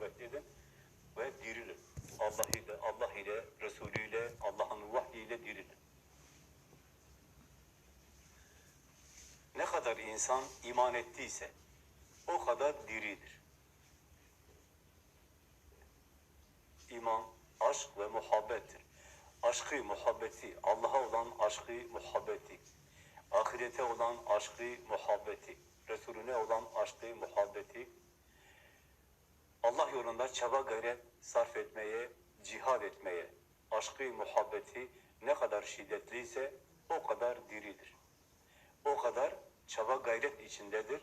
muhabbet edin ve dirilin. Allah ile, Allah ile, Resulü ile, Allah'ın vahyiyle dirilin. Ne kadar insan iman ettiyse o kadar diridir. İman, aşk ve muhabbettir. Aşkı, muhabbeti, Allah'a olan aşkı, muhabbeti, ahirete olan aşkı, muhabbeti, Resulüne olan aşkı, muhabbeti, Allah yolunda çaba gayret sarf etmeye, cihad etmeye, aşkı, muhabbeti ne kadar şiddetliyse o kadar diridir. O kadar çaba gayret içindedir.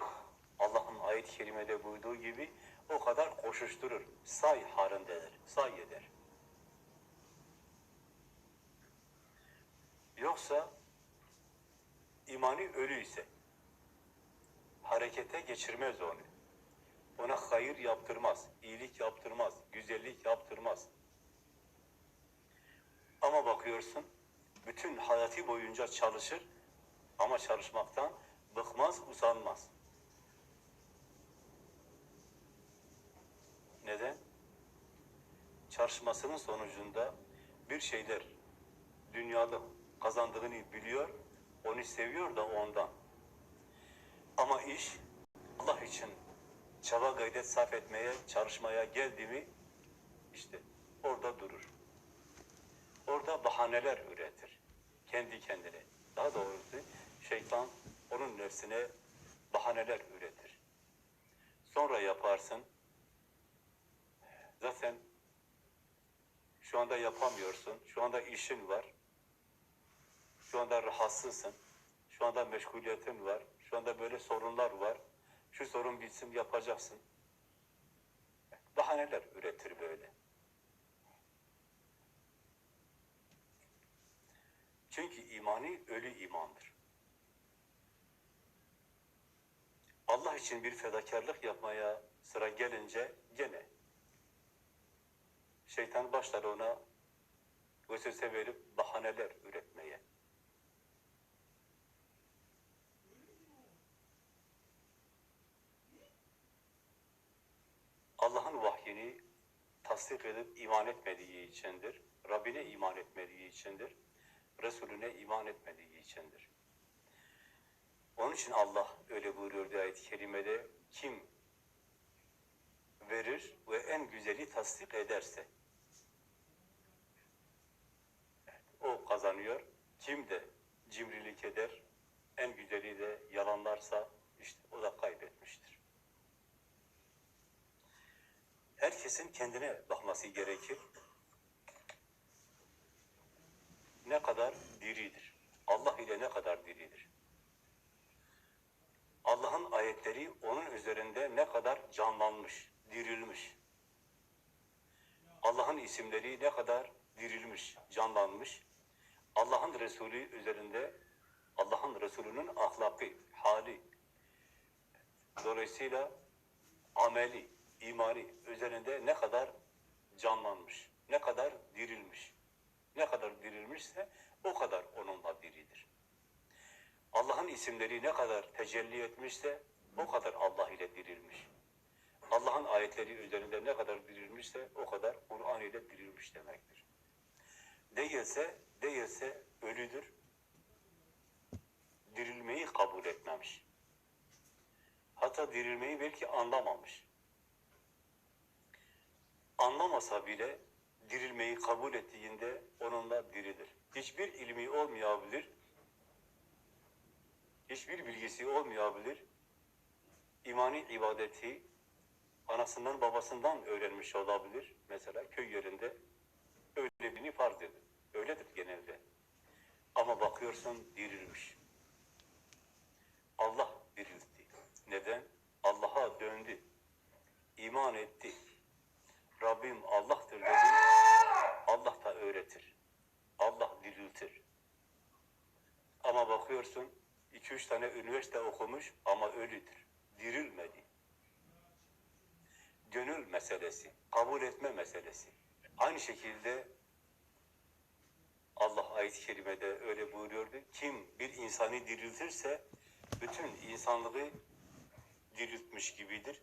Allah'ın ayet-i kerimede buyurduğu gibi o kadar koşuşturur, say halindedir, say eder. Yoksa imani ölüyse harekete geçirmez onu. Ona hayır yaptırmaz, iyilik yaptırmaz, güzellik yaptırmaz. Ama bakıyorsun, bütün hayatı boyunca çalışır ama çalışmaktan bıkmaz, usanmaz. Neden? Çalışmasının sonucunda bir şeyler dünyalık kazandığını biliyor, onu seviyor da ondan. Ama iş Allah için çaba gayret sarf etmeye, çalışmaya geldi mi işte orada durur. Orada bahaneler üretir. Kendi kendine. Daha doğrusu şeytan onun nefsine bahaneler üretir. Sonra yaparsın. Zaten şu anda yapamıyorsun. Şu anda işin var. Şu anda rahatsızsın. Şu anda meşguliyetin var. Şu anda böyle sorunlar var. Şu sorun bitsin yapacaksın. Bahaneler üretir böyle. Çünkü imani ölü imandır. Allah için bir fedakarlık yapmaya sıra gelince gene şeytan başlar ona vesvese verip bahaneler üretmeye. Allah'ın vahyini tasdik edip iman etmediği içindir. Rabbine iman etmediği içindir. Resulüne iman etmediği içindir. Onun için Allah öyle buyuruyor diye ayet-i kerimede kim verir ve en güzeli tasdik ederse o kazanıyor. Kim de cimrilik eder, en güzeli de yalanlarsa işte o da kaybetmiştir. Herkesin kendine bakması gerekir. Ne kadar diridir. Allah ile ne kadar diridir. Allah'ın ayetleri onun üzerinde ne kadar canlanmış, dirilmiş. Allah'ın isimleri ne kadar dirilmiş, canlanmış. Allah'ın Resulü üzerinde Allah'ın Resulü'nün ahlakı, hali. Dolayısıyla ameli, imani üzerinde ne kadar canlanmış, ne kadar dirilmiş. Ne kadar dirilmişse o kadar onunla diridir. Allah'ın isimleri ne kadar tecelli etmişse o kadar Allah ile dirilmiş. Allah'ın ayetleri üzerinde ne kadar dirilmişse o kadar Kur'an ile dirilmiş demektir. Değilse, değilse ölüdür. Dirilmeyi kabul etmemiş. Hatta dirilmeyi belki anlamamış. Anlamasa bile dirilmeyi kabul ettiğinde onunla diridir. Hiçbir ilmi olmayabilir, hiçbir bilgisi olmayabilir, imani ibadeti anasından babasından öğrenmiş olabilir. Mesela köy yerinde öyle birini farz edin. Öyledir genelde. Ama bakıyorsun dirilmiş. Allah diriltti. Neden? Allah'a döndü. İman etti. Rabbim Allah'tır dedi. Allah da öğretir. Allah diriltir. Ama bakıyorsun iki üç tane üniversite okumuş ama ölüdür. Dirilmedi. Gönül meselesi, kabul etme meselesi. Aynı şekilde Allah ayet-i kerimede öyle buyuruyordu. Kim bir insanı diriltirse bütün insanlığı diriltmiş gibidir.